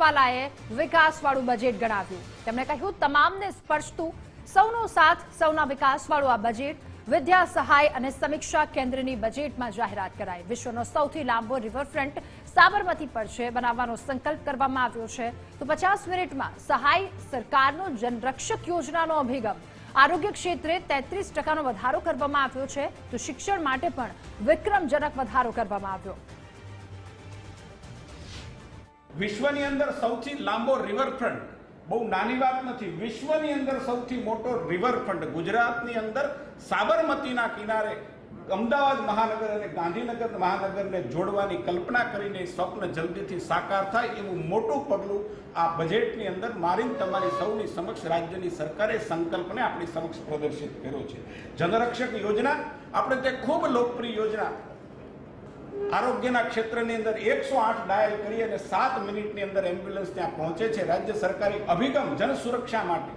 કેસવાલાએ વિકાસવાળું budget ગણાવ્યું. તેમણે કહ્યું, તમામને સ્પર્શતું, સૌનો સાથ, સૌના વિકાસવાળું આ બજેટ વિદ્યા સહાય અને સમીક્ષા કેન્દ્રની બજેટમાં જાહેરાત કરાઈ. વિશ્વનો સૌથી લાંબો રિવરફ્રન્ટ સાબરમતી પર છે. બનાવવાનો સંકલ્પ કરવામાં આવ્યો છે. તો પચાસ મિનિટમાં સહાય સરકારનો જનરક્ષક યોજનાનો અભિગમ. આરોગ્ય ક્ષેત્રે તેત્રીસ ટકાનો વધારો કરવામાં આવ્યો છે. તો શિક્ષણ માટે પણ વિક્રમજનક વધારો કરવામાં આવ્યો. વિશ્વની અંદર સૌથી લાંબો રિવરફ્રન્ટ બહુ નાની વાત નથી, વિશ્વની અંદર સૌથી મોટો રિવરફ્રન્ટ ગુજરાતની અંદર સાબરમતીના કિનારે અમદાવાદ મહાનગર અને ગાંધીનગર મહાનગરને જોડવાની કલ્પના કરીને સ્વપ્ન જલ્દીથી સાકાર થાય એવું મોટું પગલું આ બજેટની અંદર મારીને તમારી સૌની સમક્ષ રાજ્યની સરકારે સંકલ્પને આપણી સમક્ષ પ્રદર્શિત કર્યો છે. જનરક્ષક યોજના, આપણે તે ખૂબ લોકપ્રિય યોજના આરોગ્યના ક્ષેત્રની અંદર એકસો આઠ ડાયલ કરી અને સાત મિનિટની અંદર એમ્બ્યુલન્સ ત્યાં પહોંચે છે. રાજ્ય સરકારે અભિગમ જન સુરક્ષા માટે.